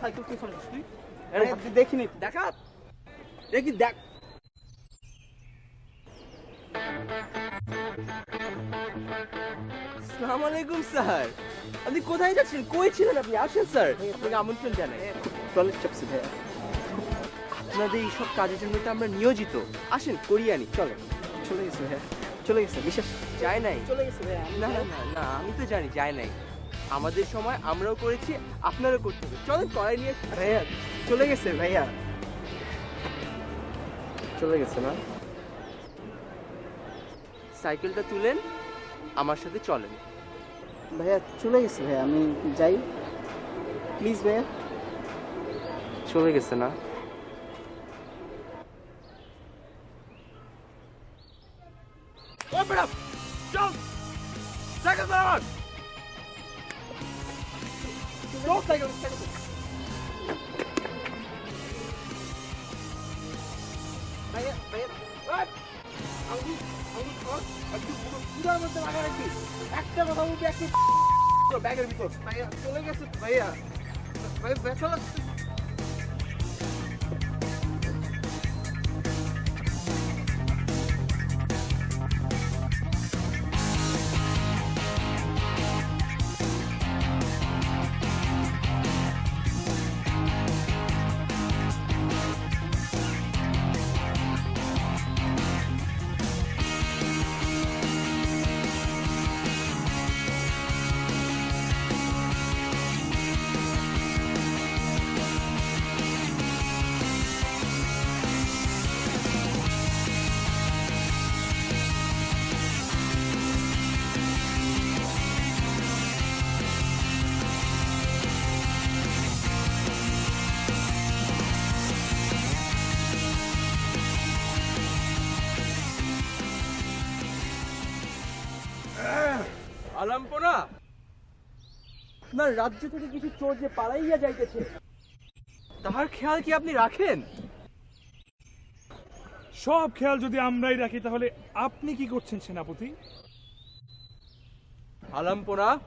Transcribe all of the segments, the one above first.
Cycle কে চালাচ্ছিস তুই দেখিনি দেখা দেখি দেখ আসসালামু আলাইকুম স্যার। আপনি কোথায় যাচ্ছেন? কই ছিলেন আপনি? আসেন স্যার। আপনাকে আমন্ত্রণ জানাই। টয়লেট চাপছি ভাইয়া। আপনাদের এইসব কাজের জন্য তো আমরা নিয়োজিত। আসেন করিয়ে আনি চলেন। চলে গেছে ভাইয়া। চলে গেছে বিশ্বাস। যায় নাই? চলে গেছে ভাইয়া। না না না আমি তো জানি যায় নাই। আমাদের সময় আমরাও করেছি আপনারও করতে হবে। চলেন করাই নিয়ে ভাইয়া চলে গেছে ভাইয়া। চলে গেছে না? সাইকেলটা তুলেন আমার সাথে চলেন। ভাইয়া চলে গেছে ভাইয়া আমি যাই। প্লিজ ভাইয়া। চলে গেছে না? Open up! Jump! Second round! ভাইয়া ভাইয়া মধ্যে লাগা রাখবি। একটা কথা বলবি, একটু ব্যাগের ভিতর ভাইয়া চলে গেছে ভাইয়া ভাই ব্যথা লাগছে আলাম্পনা? আপনার রাজ্য থেকে কিছু চোর যে পালাইয়া যাইতেছে। তাহার খেয়াল কি আপনি রাখেন? সব খেয়াল যদি আমরাই রাখি তাহলে আপনি কি করছেন সেনাপতি? আলাম্পনা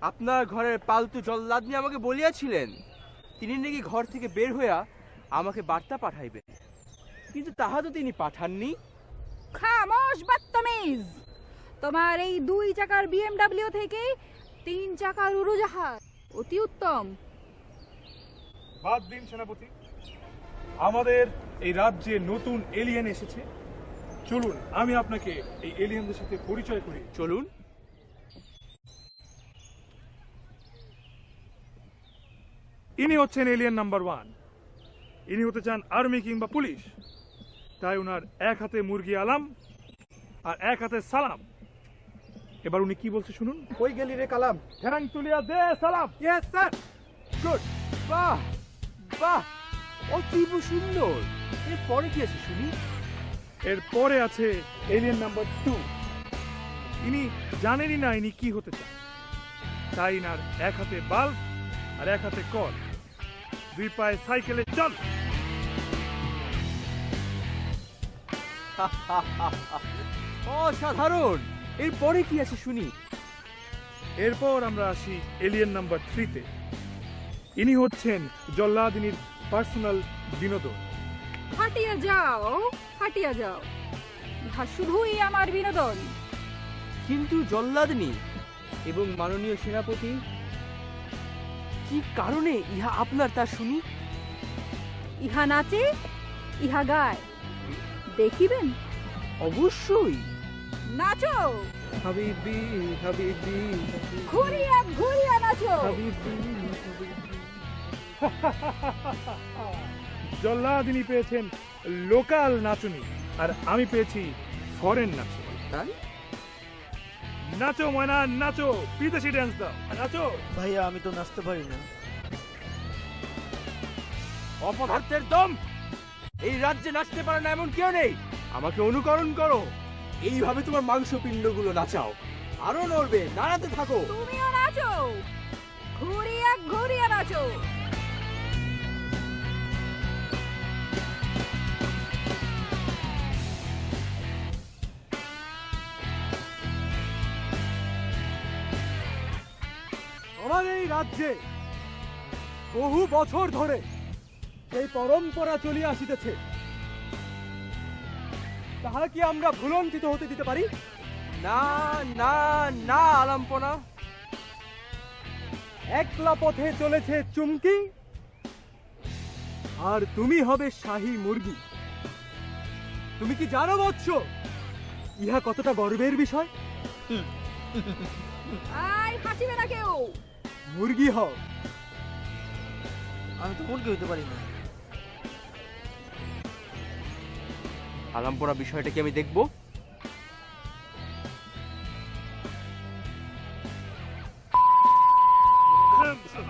আপনার ঘরের পালতু জল্লাদ নিয়ে আমাকে বলিয়াছিলেন। তিনি নাকি ঘর থেকে বের হইয়া আমাকে বার্তা পাঠাইবেন। কিন্তু তাহা তো তিনি পাঠাননি। খামোশ বদতমিজ! তোমার এই দুই চাকার বিএমডব্লিউ থেকে তিন চাকার উড়োজাহাজ। অতি উত্তম। বাদ দিন, সেনাপতি। আমাদের এই রাজ্যে নতুন এলিয়েন এসেছে। চলুন, আমি আপনাকে এই এলিয়েনদের সাথে পরিচয় করি। চলুন। ইনি হচ্ছেন এলিয়েন নাম্বার ওয়ান ইনি হতে চান আর্মি কিংবা পুলিশ। তাই ওনার এক হাতে মুরগি আলাম আর এক হাতে সালাম। এবার উনি কি বলছে শুনুন। কই গেলি রে কালাম? ঠ্যাং তুলিয়া দে সালাম। ইয়েস স্যার গুড বাহ বাহ অতীব সুন্দর। এর পরে কি আছে শুনি? এর পরে আছে এলিয়েন নাম্বার টু ইনি জানেনই না ইনি কি হতে চান। তাই ইনার এক হাতে বাল্ব আর এক হাতে কল। দুই পায়ে সাইকেলে চল। অসাধারণ! এর পরে কি আছে শুনি? এরপর আমরা আসি এলিয়েন নাম্বার থ্রিতে ইনি হচ্ছেন জল্লাদিনীর পার্সোনাল বিনোদন। হাটিয়া যাও হাটিয়া যাও। ইহা শুধুই আমার বিনোদন। কিন্তু জল্লাদনি এবং মাননীয় সেনাপতি কি কারণে ইহা আপনার তা শুনি? ইহা নাচে ইহা গায়। দেখিবেন? অবশ্যই। নাচো। হাবিবি হাবিবি। ঘুরিয়া ঘুরিয়া নাচো। জল্লাদিনী পেয়েছেন লোকাল নাচুনি আর আমি পেয়েছি ফরেন নাচুনি। তাই? নাচো ময়না নাচো বিদেশি ড্যান্স দাও নাচো। ভাইয়া আমি তো নাচতে পারি না। অপদার্থের দম! এই রাজ্যে নাচতে পারে না এমন কেউ নেই। আমাকে অনুকরণ করো। এইভাবে তোমার মাংসপিণ্ডগুলো নাচাও। আরও নড়বে দাঁড়াতে থাকো। তুমিও নাচো ঘুরিয়া ঘুরিয়া নাচো। আমাদের এই রাজ্যে বহু বছর ধরে এই পরম্পরা চলিয়া আসিতেছে। তাহা কি আমরা ভুলঞ্চিত হতে দিতে পারি? না না না আলাম্পনা। একলা পথে চলেছে চুমকি আর তুমি হবে শাহী মুরগি। তুমি কি জানো বৎস ইহা কতটা গর্বের বিষয়? হাসিবে না কেউ। মুরগি হও। আমি তো মুরগি হইতে পারি না। আলাম্পনা বিষয়টা কি আমি দেখব?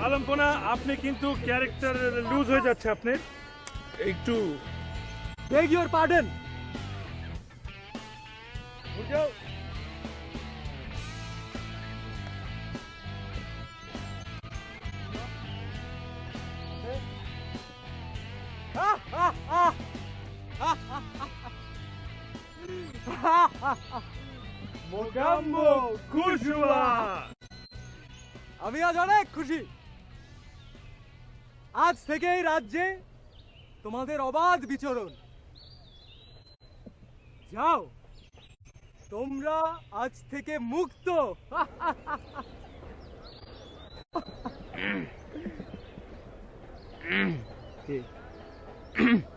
আলম্পনা আপনি কিন্তু ক্যারেক্টার লুজ হয়ে যাচ্ছে আপনি। একটু বেগ ইউর পার্ডন মোকাম্বো কুশুয়া আমি আজ অনেক খুশি। আজ থেকে এই রাজ্যে তোমাদের অবাধ বিচরণ। যাও তোমরা আজ থেকে মুক্ত। Okay.